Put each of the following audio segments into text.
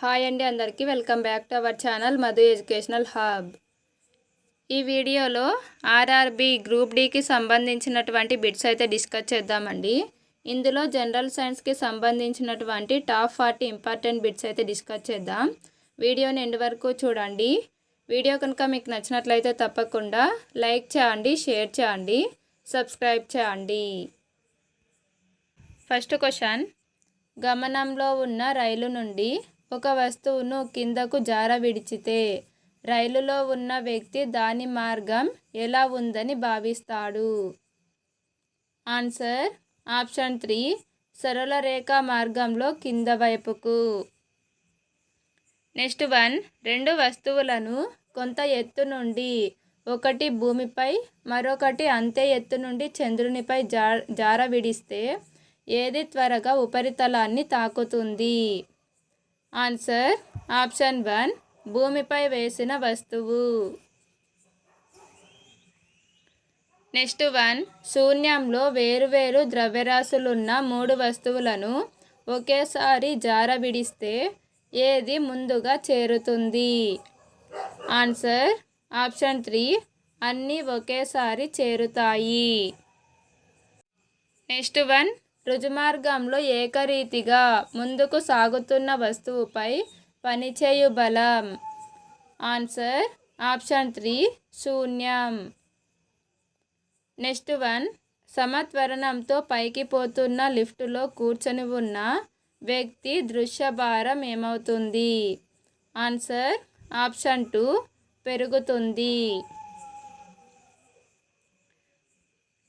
Hi అండి అందరికీ. Welcome back to our channel Madhu educational hub. ఈ వీడియోలో ఆర్ఆర్బి గ్రూప్ డికి సంబంధించినటువంటి బిట్స్ అయితే డిస్కస్ చేద్దామండి. ఇందులో జనరల్ సైన్స్కి సంబంధించినటువంటి టాప్ ఫార్టీ ఇంపార్టెంట్ బిట్స్ అయితే డిస్కస్ చేద్దాం. వీడియోని ఎండ్ వరకు చూడండి. వీడియో కనుక మీకు నచ్చినట్లయితే తప్పకుండా లైక్ చేయండి షేర్ చేయండి సబ్స్క్రైబ్ చేయండి. First question. గమనంలో ఉన్న రైలు నుండి ఒక వస్తువును కిందకు జార విడిచితే రైలులో ఉన్న వ్యక్తి దాని మార్గం ఎలా ఉందని భావిస్తాడు? ఆన్సర్ ఆప్షన్ త్రీ సరళ రేఖ మార్గంలో కింద వైపుకు. నెక్స్ట్ వన్ రెండు వస్తువులను కొంత ఎత్తు నుండి ఒకటి భూమిపై మరొకటి అంతే ఎత్తు నుండి చంద్రునిపై జా జార విడిస్తే ఏది త్వరగా ఉపరితలాన్ని తాకుతుంది? ఆన్సర్ ఆప్షన్ వన్ భూమిపై వేసిన వస్తువు. నెక్స్ట్ వన్ శూన్యంలో వేరువేరు ద్రవ్యరాశులున్న మూడు వస్తువులను ఒకేసారి జారబిడిస్తే ఏది ముందుగా చేరుతుంది? ఆన్సర్ ఆప్షన్ త్రీ అన్నీ ఒకేసారి చేరుతాయి. నెక్స్ట్ వన్ రుజుమార్గంలో ఏకరీతిగా ముందుకు సాగుతున్న వస్తువుపై పనిచేయు బలం. ఆన్సర్ ఆప్షన్ త్రీ శూన్యం. నెక్స్ట్ వన్ సమత్వరణంతో పైకి పోతున్న లిఫ్టులో కూర్చొని ఉన్న వ్యక్తి దృశ్య భారం ఏమవుతుంది? ఆన్సర్ ఆప్షన్ టూ పెరుగుతుంది.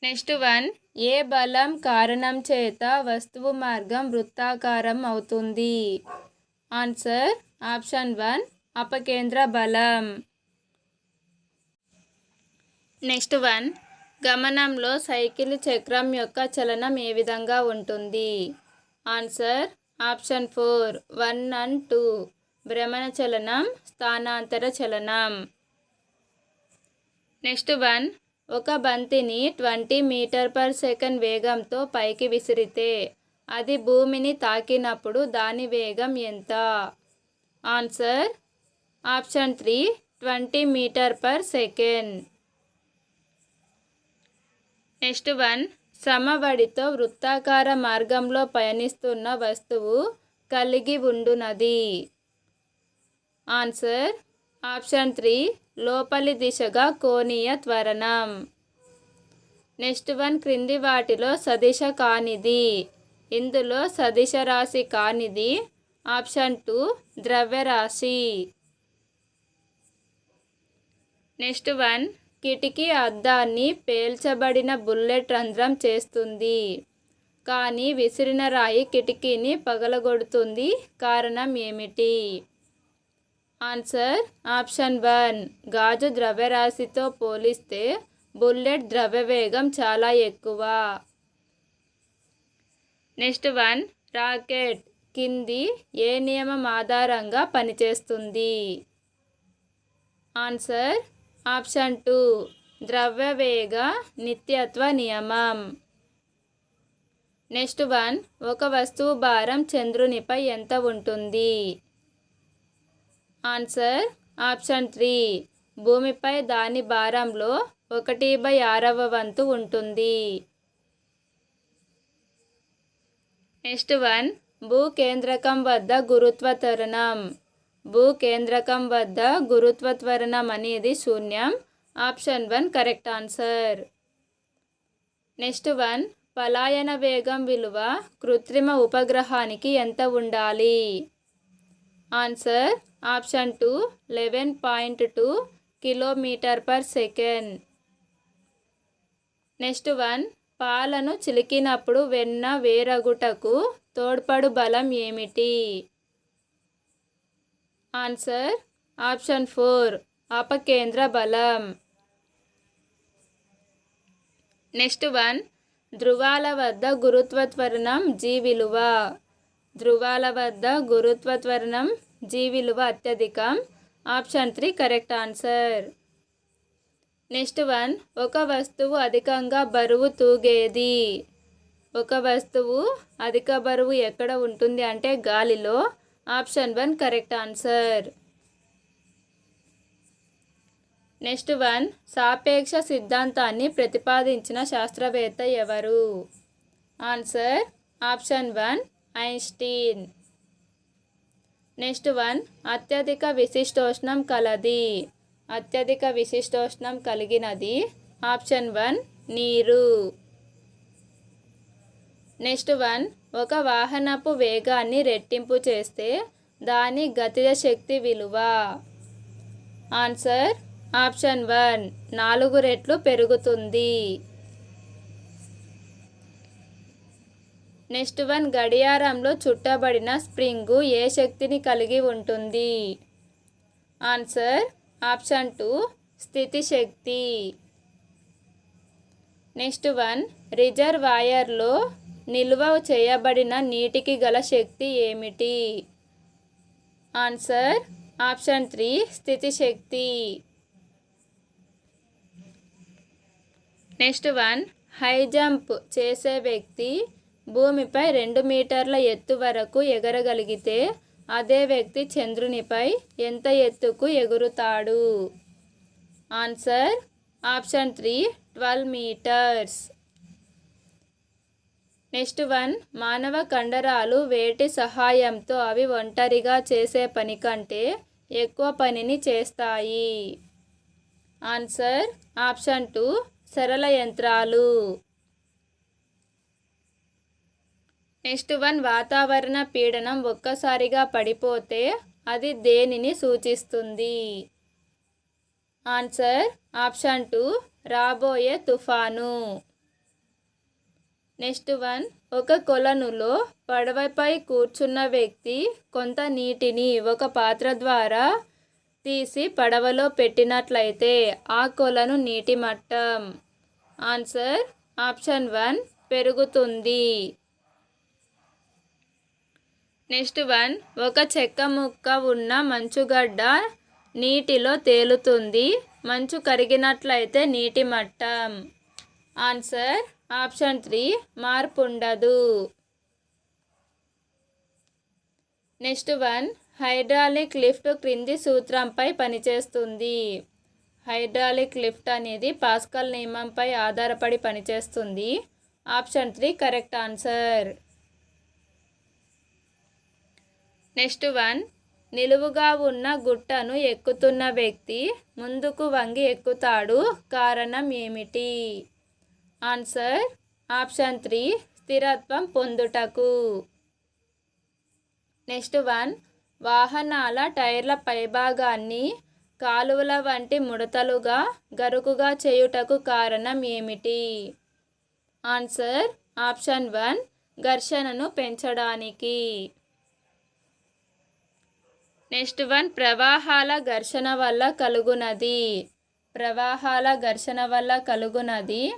Next one. ఏ బలం కారణం చేత వస్తువు మార్గం వృత్తాకారం అవుతుంది? ఆన్సర్ ఆప్షన్ వన్ అపకేంద్ర బలం. నెక్స్ట్ వన్ గమనంలో సైకిల్ చక్రం యొక్క చలనం ఏ విధంగా ఉంటుంది? Answer option four one and two భ్రమణ చలనం స్థానాంతర చలనం. నెక్స్ట్ వన్ ఒక బంతిని ట్వంటీ మీటర్ పర్ సెకండ్ వేగంతో పైకి విసిరితే అది భూమిని తాకినప్పుడు దాని వేగం ఎంత? Answer option three twenty metre per second. Next one సమవడితో వృత్తాకార మార్గంలో పయనిస్తున్న వస్తువు కలిగి ఉండునది. ఆన్సర్ ఆప్షన్ త్రీ లోపలి దిశగా కోణీయ త్వరణం. నెక్స్ట్ వన్ క్రింది వాటిలో సదిశ కానిది. ఇందులో సదిశ రాశి కానిది. ఆప్షన్ టూ ద్రవ్యరాశి. నెక్స్ట్ వన్ కిటికీ అద్దాన్ని పేల్చబడిన బుల్లెట్ రంధ్రం చేస్తుంది. కానీ విసిరిన రాయి కిటికీని పగలగొడుతుంది. కారణం ఏమిటి? Answer option one. గాజు ద్రవ్యరాశితో పోలిస్తే బుల్లెట్ ద్రవ్యవేగం చాలా ఎక్కువ. Next one. రాకెట్ కింది ఏ నియమం ఆధారంగా పనిచేస్తుంది? Answer option two. ద్రవ్యవేగ నిత్యత్వ నియమం. Next one. ఒక వస్తువు భారం చంద్రునిపై ఎంత ఉంటుంది? Answer option three. భూమిపై దాని భారంలో ఒకటి బై ఆరవ వంతు ఉంటుంది. Next one. భూకేంద్రకం వద్ద గురుత్వ త్వరణం భూకేంద్రకం వద్ద గురుత్వ త్వరణం అనేది శూన్యం. Option one correct answer. Next one. పలాయన వేగం విలువ కృత్రిమ ఉపగ్రహానికి ఎంత ఉండాలి? Answer option two eleven point two kilometre per second. Next one పాలను చిలికినప్పుడు వెన్న వేరగుటకు తోడ్పడు బలం ఏమిటి? ఆన్సర్ ఆప్షన్ ఫోర్ అపకేంద్ర బలం. నెక్స్ట్ వన్ ధృవాల వద్ద గురుత్వ త్వరణం జీ విలువ. ధృవాల వద్ద గురుత్వ త్వరణం జీ విలువ అత్యధికం. Option three correct answer. Next one ఒక వస్తువు అధికంగా బరువు తూగేది. ఒక వస్తువు అధిక బరువు ఎక్కడ ఉంటుంది అంటే గాలిలో. Option one correct answer. Next one సాపేక్ష సిద్ధాంతాన్ని ప్రతిపాదించిన శాస్త్రవేత్త ఎవరు? Answer option one Einstein. Next one అత్యధిక విశిష్టోష్ణం కలది. అత్యధిక విశిష్టోష్ణం కలిగినది ఆప్షన్ వన్ నీరు. నెక్స్ట్ వన్ ఒక వాహనపు వేగాన్ని రెట్టింపు చేస్తే దాని గతిజ శక్తి విలువ. ఆన్సర్ ఆప్షన్ వన్ నాలుగు రెట్లు పెరుగుతుంది. నెక్స్ట్ వన్ గడియారంలో చుట్టబడిన స్ప్రింగు ఏ శక్తిని కలిగి ఉంటుంది? ఆన్సర్ ఆప్షన్ టూ స్థితి శక్తి నెక్స్ట్ వన్ రిజర్వాయర్లో నిల్వ చేయబడిన నీటికి గల శక్తి ఏమిటి? ఆన్సర్ ఆప్షన్ త్రీ స్థితి శక్తి నెక్స్ట్ వన్ హై జంప్ చేసే వ్యక్తి భూమిపై రెండు మీటర్ల ఎత్తు వరకు ఎగరగలిగితే అదే వ్యక్తి చంద్రునిపై ఎంత ఎత్తుకు ఎగురుతాడు? Answer option three twelve metres. Next one మానవ కండరాలు వేటి సహాయంతో అవి ఒంటరిగా చేసే పని కంటే ఎక్కువ పనిని చేస్తాయి. ఆన్సర్ ఆప్షన్ టూ సరళ యంత్రాలు. నెక్స్ట్ వన్ వాతావరణ పీడనం ఒక్కసారిగా పడిపోతే అది దేనిని సూచిస్తుంది? ఆన్సర్ ఆప్షన్ టూ రాబోయే తుఫాను. నెక్స్ట్ వన్ ఒక కొలనులో పడవపై కూర్చున్న వ్యక్తి కొంత నీటిని ఒక పాత్ర ద్వారా తీసి పడవలో పెట్టినట్లయితే ఆ కొలను నీటి మట్టం. ఆన్సర్ ఆప్షన్ వన్ పెరుగుతుంది. నెక్స్ట్ వన్ ఒక చెక్క ముక్క ఉన్న మంచుగడ్డ నీటిలో తేలుతుంది. మంచు కరిగినట్లయితే నీటి మట్టం. ఆన్సర్ ఆప్షన్ త్రీ మార్పు ఉండదు నెక్స్ట్ వన్ హైడ్రాలిక్ లిఫ్ట్ క్రింది సూత్రంపై పనిచేస్తుంది. హైడ్రాలిక్ లిఫ్ట్ అనేది పాస్కల్ నియమంపై ఆధారపడి పనిచేస్తుంది. Option three correct answer. Next one నిలువుగా ఉన్న గుట్టను ఎక్కుతున్న వ్యక్తి ముందుకు వంగి ఎక్కుతాడు. కారణం ఏమిటి? ఆన్సర్ ఆప్షన్ త్రీ స్థిరత్వం పొందుటకు. నెక్స్ట్ వన్ వాహనాల టైర్ల పైభాగాన్ని కాలువల వంటి ముడతలుగా గరుకుగా చేయుటకు కారణం ఏమిటి? ఆన్సర్ ఆప్షన్ వన్ ఘర్షణను పెంచడానికి. నెక్స్ట్ వన్ ప్రవాహాల ఘర్షణ వల్ల కలుగునది. ప్రవాహాల ఘర్షణ వల్ల కలుగునది.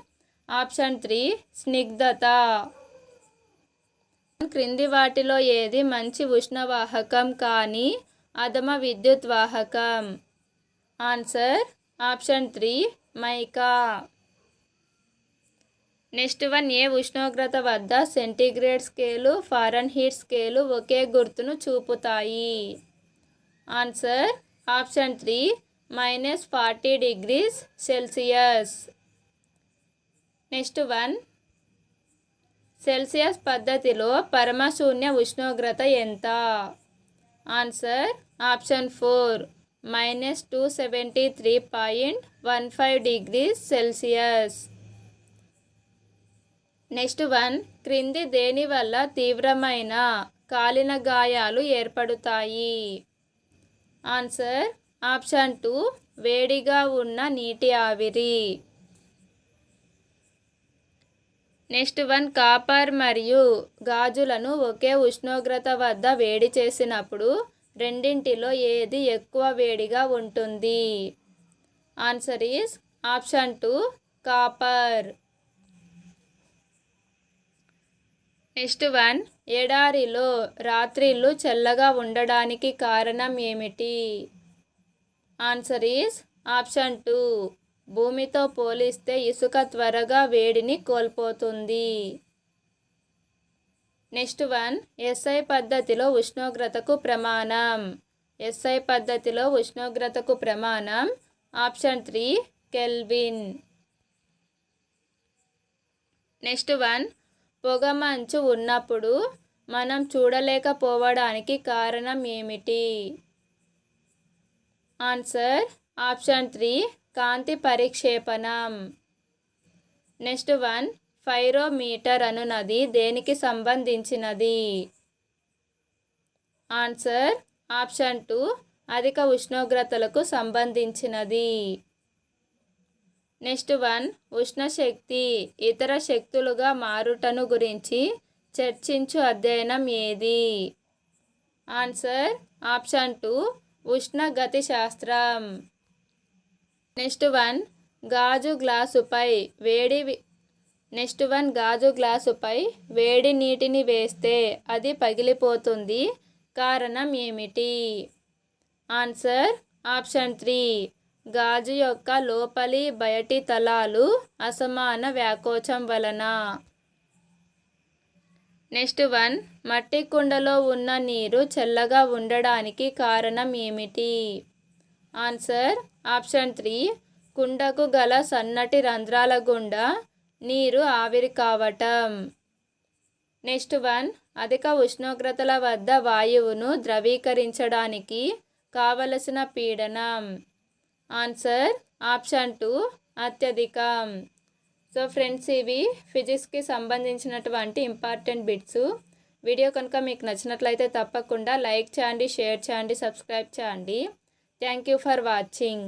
Option three స్నిగ్ధత. క్రింది వాటిలో ఏది మంచి ఉష్ణవాహకం కానీ అధమ విద్యుత్ వాహకం? Answer option three mica. Next one ఏ ఉష్ణోగ్రత వద్ద centigrade scale Fahrenheit scale ఒకే గుర్తును చూపుతాయి? Answer option three minus forty degrees Celsius next one Celsius పద్ధతిలో పరమశూన్య ఉష్ణోగ్రత ఎంత? Answer option four minus two seventy three point one five degrees Celsius next one క్రింది దేని వల్ల తీవ్రమైన కాలిన గాయాలు ఏర్పడుతాయి? ఆన్సర్ ఆప్షన్ టూ వేడిగా ఉన్న నీటి ఆవిరి. నెక్స్ట్ వన్ కాపర్ మరియు గాజులను ఒకే ఉష్ణోగ్రత వద్ద వేడి చేసినప్పుడు రెండింటిలో ఏది ఎక్కువ వేడిగా ఉంటుంది? Answer is option two copper. Next one ఎడారిలో రాత్రిళ్ళు చల్లగా ఉండడానికి కారణం ఏమిటి? Answer is option two. భూమితో పోలిస్తే ఇసుక త్వరగా వేడిని కోల్పోతుంది. నెక్స్ట్ వన్ ఎస్ఐ పద్ధతిలో ఉష్ణోగ్రతకు ప్రమాణం. ఎస్ఐ పద్ధతిలో ఉష్ణోగ్రతకు ప్రమాణం option three kelvin. Next one పొగమంచు ఉన్నప్పుడు మనం చూడలేకపోవడానికి కారణం ఏమిటి? ఆన్సర్ ఆప్షన్ త్రీ కాంతి పరిక్షేపణం. నెక్స్ట్ వన్ ఫైరోమీటర్ అనునది దేనికి సంబంధించినది? ఆన్సర్ ఆప్షన్ టూ అధిక ఉష్ణోగ్రతలకు సంబంధించినది. నెక్స్ట్ వన్ ఉష్ణశక్తి ఇతర శక్తులుగా మారుటను గురించి చర్చించు అధ్యయనం ఏది? ఆన్సర్ ఆప్షన్ టూ ఉష్ణగతి శాస్త్రం. నెక్స్ట్ వన్ గాజు గ్లాసుపై వేడి నెక్స్ట్ వన్ గాజు గ్లాసుపై వేడి నీటిని వేస్తే అది పగిలిపోతుంది. కారణం ఏమిటి? ఆన్సర్ ఆప్షన్ త్రీ గాజు యొక్క లోపలి బయటి తలాలు అసమాన వ్యాకోచం వలన. నెక్స్ట్ వన్ మట్టి కుండలో ఉన్న నీరు చల్లగా ఉండడానికి కారణం ఏమిటి? ఆన్సర్ ఆప్షన్ త్రీ కుండకు గల సన్నటి రంధ్రాల గుండా నీరు ఆవిరి కావటం. నెక్స్ట్ వన్ అధిక ఉష్ణోగ్రతల వద్ద వాయువును ద్రవీకరించడానికి కావలసిన పీడనం. ఆన్సర్ ఆప్షన్ టూ అత్యధికం. సో ఫ్రెండ్స్ ఇవి ఫిజిక్స్కి సంబంధించినటువంటి ఇంపార్టెంట్ బిట్స్. వీడియో కనుక మీకు నచ్చినట్లయితే తప్పకుండా లైక్ చేయండి షేర్ చేయండి సబ్స్క్రైబ్ చేయండి. Thank you for watching.